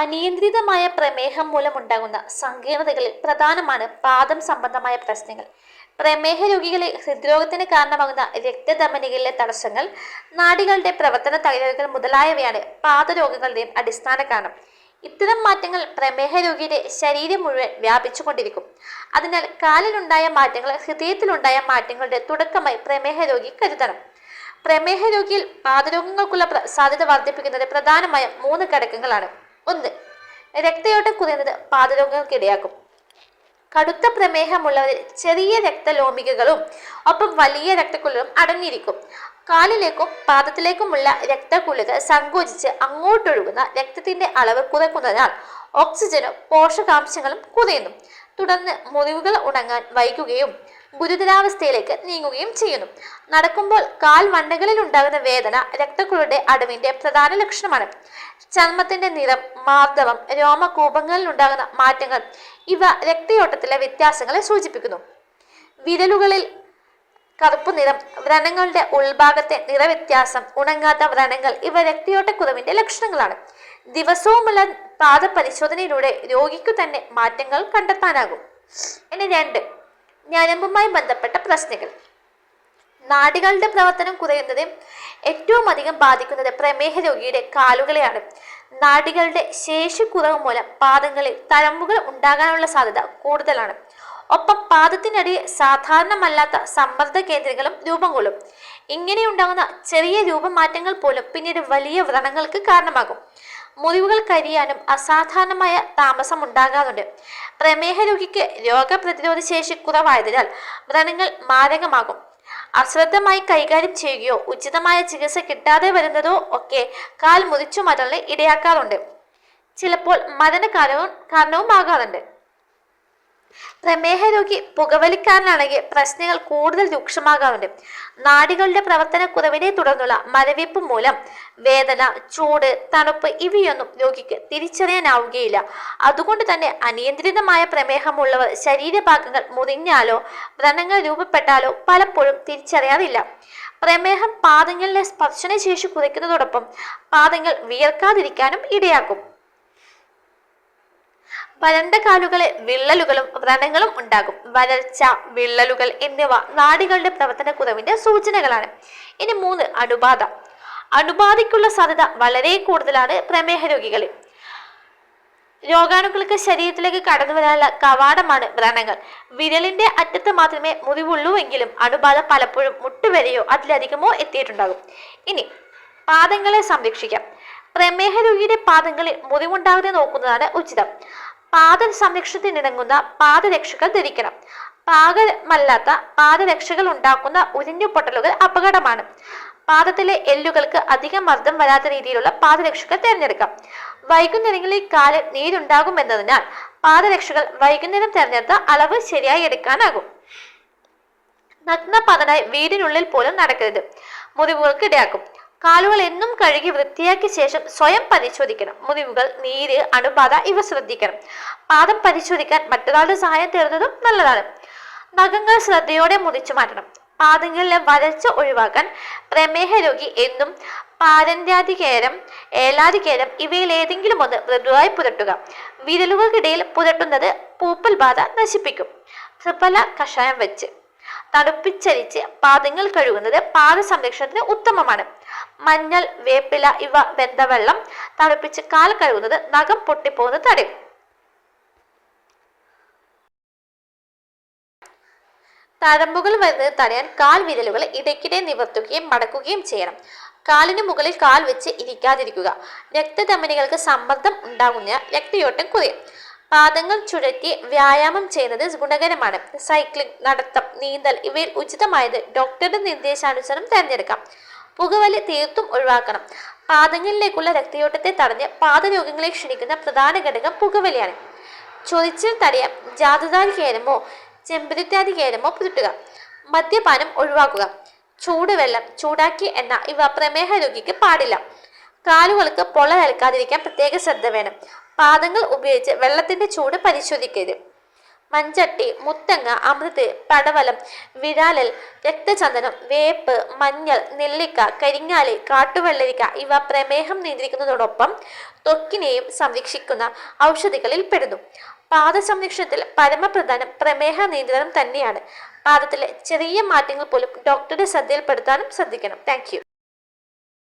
അനിയന്ത്രിതമായ പ്രമേഹം മൂലമുണ്ടാകുന്ന സങ്കീർണതകളിൽ പ്രധാനമാണ് പാദം സംബന്ധമായ പ്രശ്നങ്ങൾ. പ്രമേഹ രോഗികളെ ഹൃദ്രോഗത്തിന് കാരണമാകുന്ന രക്തധമനികളിലെ തടസ്സങ്ങൾ നാടികളുടെ പ്രവർത്തന തകരാറുകൾ മുതലായവയാണ് പാദരോഗങ്ങളുടെയും അടിസ്ഥാന കാരണം. ഇത്തരം മാറ്റങ്ങൾ പ്രമേഹ രോഗിയുടെ ശരീരം മുഴുവൻ വ്യാപിച്ചുകൊണ്ടിരിക്കും. അതിനാൽ കാലിലുണ്ടായ മാറ്റങ്ങൾ ഹൃദയത്തിലുണ്ടായ മാറ്റങ്ങളുടെ തുടക്കമായി പ്രമേഹ രോഗി കരുതണം. പ്രമേഹ രോഗിയിൽ പാദരോഗങ്ങൾക്കുള്ള സാധ്യത വർദ്ധിപ്പിക്കുന്നത് പ്രധാനമായും മൂന്ന് ഘടകങ്ങളാണ്. ഒന്ന്. രക്തയോട്ടം കുറയുന്നത് പാദരോഗങ്ങൾക്കിടയാക്കും. കടുത്ത പ്രമേഹമുള്ളവരിൽ ചെറിയ രക്തലോമികകളും ഒപ്പം വലിയ രക്തക്കുഴലും അടങ്ങിയിരിക്കും. കാലിലേക്കും പാദത്തിലേക്കുമുള്ള രക്തക്കുള്ളുകൾ സങ്കോചിച്ച് അങ്ങോട്ടൊഴുകുന്ന രക്തത്തിന്റെ അളവ് കുറയ്ക്കുന്നതിനാൽ ഓക്സിജനും പോഷകാംശങ്ങളും കുറയുന്നു തുടർന്ന് മുറിവുകൾ ഉണങ്ങാൻ വൈകുകയും ഗുരുതരാവസ്ഥയിലേക്ക് നീങ്ങുകയും ചെയ്യുന്നു. നടക്കുമ്പോൾ കാൽ വണ്ടകളിൽ ഉണ്ടാകുന്ന വേദന രക്തക്കുളുടെ അടവിന്റെ പ്രധാന ലക്ഷണമാണ്. ചർമ്മത്തിന്റെ നിറം മാർദ്ദവം രോമകൂപങ്ങളിൽ ഉണ്ടാകുന്ന മാറ്റങ്ങൾ ഇവ രക്തയോട്ടത്തിലെ വ്യത്യാസങ്ങളെ സൂചിപ്പിക്കുന്നു. വിരലുകളിൽ കറുപ്പ് നിറം വ്രണങ്ങളുടെ ഉൾഭാഗത്തെ നിറവ്യത്യാസം ഉണങ്ങാത്ത വ്രണങ്ങൾ ഇവ രക്തയോട്ടക്കുറവിന്റെ ലക്ഷണങ്ങളാണ്. ദിവസവുമുള്ള പാദപരിശോധനയിലൂടെ രോഗിക്കു തന്നെ മാറ്റങ്ങൾ കണ്ടെത്താനാകും. ഇനി രണ്ട് ഞരമ്പുമായി ബന്ധപ്പെട്ട പ്രശ്നങ്ങൾ. നാടികളുടെ പ്രവർത്തനം കുറയുന്നത് ഏറ്റവും അധികം ബാധിക്കുന്നത് പ്രമേഹ രോഗിയുടെ കാലുകളെയാണ്. നാടികളുടെ ശേഷി കുറവ് മൂലം പാദങ്ങളിൽ തഴമ്പുകൾ ഉണ്ടാകാനുള്ള സാധ്യത കൂടുതലാണ്. ഒപ്പം പാദത്തിനടിയിൽ സാധാരണമല്ലാത്ത സമ്മർദ്ദ കേന്ദ്രങ്ങളും രൂപം കൊള്ളും ഇങ്ങനെയുണ്ടാകുന്ന ചെറിയ രൂപമാറ്റങ്ങൾ പോലും പിന്നീട് വലിയ വ്രണങ്ങൾക്ക് കാരണമാകും. മുറിവുകൾ കരിയാനും അസാധാരണമായ താമസം ഉണ്ടാകാറുണ്ട് പ്രമേഹ രോഗിക്ക് രോഗപ്രതിരോധ ശേഷി കുറവായതിനാൽ വ്രണങ്ങൾ മാരകമാകും. അശ്രദ്ധമായി കൈകാര്യം ചെയ്യുകയോ ഉചിതമായ ചികിത്സ കിട്ടാതെ വരുന്നതോ ഒക്കെ കാൽ മുറിച്ചു മരലിന് ഇടയാക്കാറുണ്ട്. ചിലപ്പോൾ മരണ കാരണവും കാരണവുമാകാറുണ്ട്. പ്രമേഹ രോഗി പുകവലിക്കാരനാണെങ്കിൽ പ്രശ്നങ്ങൾ കൂടുതൽ രൂക്ഷമാകാറുണ്ട്. നാഡികളുടെ പ്രവർത്തനക്കുറവിനെ തുടർന്നുള്ള മരവിപ്പ് മൂലം വേദന ചൂട് തണുപ്പ് ഇവയൊന്നും രോഗിക്ക് തിരിച്ചറിയാനാവുകയില്ല. അതുകൊണ്ട് തന്നെ അനിയന്ത്രിതമായ പ്രമേഹമുള്ളവർ ശരീരഭാഗങ്ങൾ മുറിഞ്ഞാലോ വ്രണങ്ങൾ രൂപപ്പെട്ടാലോ പലപ്പോഴും തിരിച്ചറിയാറില്ല. പ്രമേഹം പാദങ്ങളിലെ സ്പർശന ശേഷി കുറയ്ക്കുന്നതോടൊപ്പം പാദങ്ങൾ വിയർക്കാതിരിക്കാനും ഇടയാക്കും. വരണ്ട കാലുകളിൽ വിള്ളലുകളും വ്രണങ്ങളും ഉണ്ടാകും. വരൾച്ച വിള്ളലുകൾ എന്നിവ നാടികളുടെ പ്രവർത്തന കുറവിന്റെ സൂചനകളാണ്. ഇനി മൂന്ന് അണുബാധ. അണുബാധയ്ക്കുള്ള സാധ്യത വളരെ കൂടുതലാണ് പ്രമേഹ രോഗികളിൽ. രോഗാണുക്കൾക്ക് ശരീരത്തിലേക്ക് കടന്നു വരാനുള്ള കവാടമാണ് വ്രണങ്ങൾ. വിരലിന്റെ അറ്റത്ത് മാത്രമേ മുറിവുള്ളൂവെങ്കിലും അണുബാധ പലപ്പോഴും മുട്ടുവരെയോ അതിലധികമോ എത്തിയിട്ടുണ്ടാകും. ഇനി പാദങ്ങളെ സംരക്ഷിക്കാം. പ്രമേഹ രോഗിയുടെ പാദങ്ങളിൽ മുറിവുണ്ടാകാതെ നോക്കുന്നതാണ് ഉചിതം. പാദ സംരക്ഷണത്തിനിണങ്ങുന്ന പാദരക്ഷകൾ ധരിക്കണം. പാകമല്ലാത്ത പാദരക്ഷകൾ ഉണ്ടാക്കുന്ന ഉരിഞ്ഞു പൊട്ടലുകൾ അപകടമാണ്. പാദത്തിലെ എല്ലുകൾക്ക് അധികം മർദ്ദം വരാത്ത രീതിയിലുള്ള പാദരക്ഷകൾ തിരഞ്ഞെടുക്കാം. വൈകുന്നേരങ്ങളിൽ കാൽ നീരുണ്ടാകുമെന്നതിനാൽ പാദരക്ഷകൾ വൈകുന്നേരം തിരഞ്ഞെടുത്ത അളവ് ശരിയായി എടുക്കാനാകും. നഗ്നപാതനായി വീടിനുള്ളിൽ പോലും നടക്കരുത്. മുറിവുകൾക്ക് ഇടയാക്കും. കാലുകൾ എന്നും കഴുകി വൃത്തിയാക്കിയ ശേഷം സ്വയം പരിശോധിക്കണം. മുറിവുകൾ നീര് അണുബാധ ഇവ ശ്രദ്ധിക്കണം. പാദം പരിശോധിക്കാൻ മറ്റൊരാളുടെ സഹായം തേടുന്നതും നല്ലതാണ്. നഖങ്ങൾ ശ്രദ്ധയോടെ മുറിച്ചു മാറ്റണം. പാദങ്ങളിലെ വരച്ച ഒഴിവാക്കാൻ പ്രമേഹ രോഗി എന്നും പാരന്യാധികേരം ഏലാധികേരം ഇവയിൽ ഏതെങ്കിലും ഒന്ന് മൃദുവായി പുരട്ടുക. വിരലുകൾക്കിടയിൽ പുരട്ടുന്നത് പൂപ്പൽ ബാധ നശിപ്പിക്കും. ത്രിഫല കഷായം വെച്ച്. തണുപ്പിച്ചരിച്ച് പാദങ്ങൾ കഴുകുന്നത് പാദ സംരക്ഷണത്തിന് ഉത്തമമാണ്. മഞ്ഞൾ വേപ്പില ഇവ വെന്തവെള്ളം തണുപ്പിച്ച് കാൽ കഴുകുന്നത് നഖം പൊട്ടിപ്പോകുന്നത് തടയും തഴമ്പുകൾ വരുന്നത് തടയാൻ കാൽ വിരലുകൾ ഇടയ്ക്കിടെ നിവർത്തുകയും മടക്കുകയും ചെയ്യണം. കാലിന് മുകളിൽ കാൽ വെച്ച് ഇരിക്കാതിരിക്കുക. രക്തധമനികൾക്ക് സമ്മർദ്ദം ഉണ്ടാകുന്ന രക്തയോട്ടം കുറയും. പാദങ്ങൾ ചുഴറ്റി വ്യായാമം ചെയ്യുന്നത് ഗുണകരമാണ്. സൈക്ലിംഗ് നടത്തം നീന്തൽ ഇവയിൽ ഉചിതമായത് ഡോക്ടറുടെ നിർദ്ദേശാനുസരണം തിരഞ്ഞെടുക്കാം. പുകവലി തീർത്തും ഒഴിവാക്കണം. പാദങ്ങളിലേക്കുള്ള രക്തയോട്ടത്തെ തടഞ്ഞ് പാദരോഗങ്ങളെ ക്ഷണിക്കുന്ന പ്രധാന ഘടകം പുകവലിയാണ്. ചൊറിച്ചിൽ തടയാൻ ജാതുതാരി കേരമോ ചെമ്പരുത്താതി കേരമോ പുരട്ടുക മദ്യപാനം ഒഴിവാക്കുക. ചൂടുവെള്ളം ചൂടാക്കി എണ്ണ ഇവ പ്രമേഹ രോഗിക്ക് പാടില്ല. കാലുകൾക്ക് പൊള്ളലേൽക്കാതിരിക്കാൻ പ്രത്യേക ശ്രദ്ധ വേണം. പാദങ്ങൾ ഉപയോഗിച്ച് വെള്ളത്തിന്റെ ചൂട് പരിശോധിക്കരുത്. മഞ്ചട്ടി മുത്തങ്ങ അമൃത് പടവലം വിഴാലൽ രക്തചന്ദനം വേപ്പ് മഞ്ഞൾ നെല്ലിക്ക കരിങ്ങാലി കാട്ടുവെള്ളരിക്ക ഇവ പ്രമേഹം നിയന്ത്രിക്കുന്നതോടൊപ്പം ത്വക്കിനെയും സംരക്ഷിക്കുന്ന ഔഷധികളിൽ പെടുന്നു. പാദ സംരക്ഷണത്തിൽ പരമപ്രധാനം പ്രമേഹ നിയന്ത്രണം തന്നെയാണ്. പാദത്തിലെ ചെറിയ മാറ്റങ്ങൾ പോലും ഡോക്ടറുടെ ശ്രദ്ധയിൽപ്പെടുത്താനും ശ്രദ്ധിക്കണം. താങ്ക്